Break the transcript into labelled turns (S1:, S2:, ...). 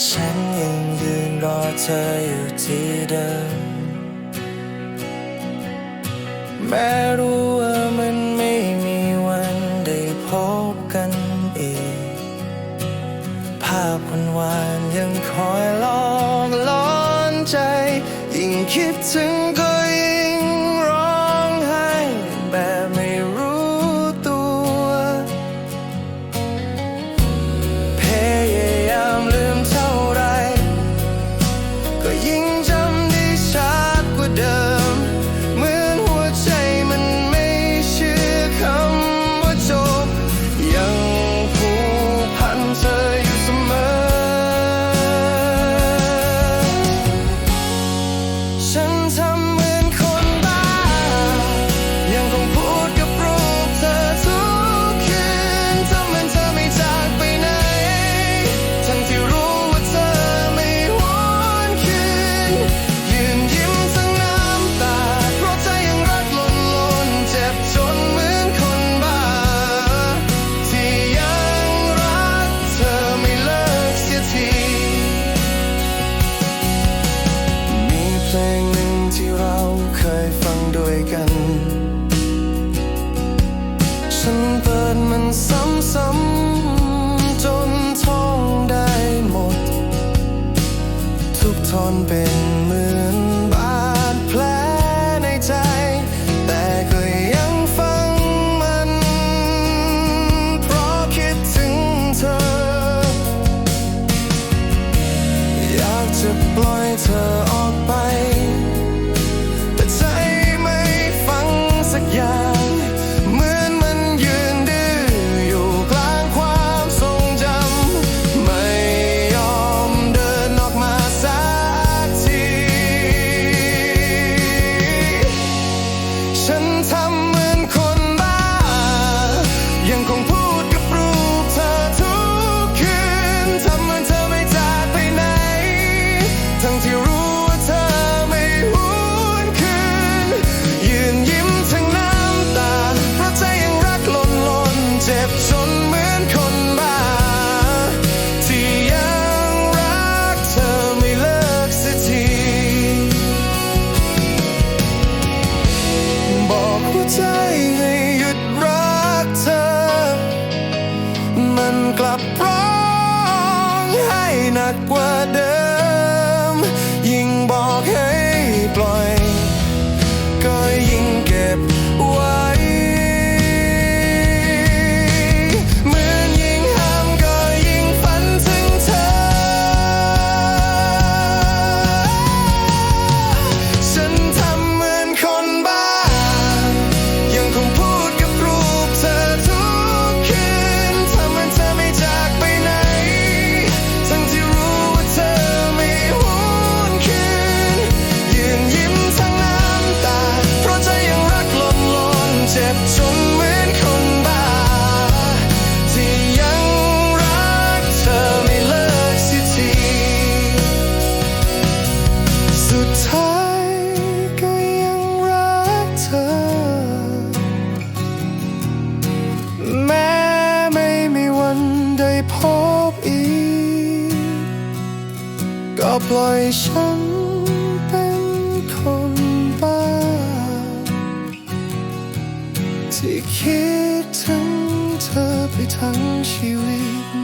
S1: ฉันยังยืนรอเธออยู่ที่เดิม แม้รู้ว่ามันไม่มีวันได้พบกันอีก ภาพวันวานยังคอยหลอกหลอนใจ ยิ่งคิดถึงก็ ใจให้หยุดรักเธอ มันกลับร้องให้หนักกว่าเดิม พบอีก ก็ปล่อยฉันเป็นคนบ้า ที่คิดถึงเธอไปทั้งชีวิต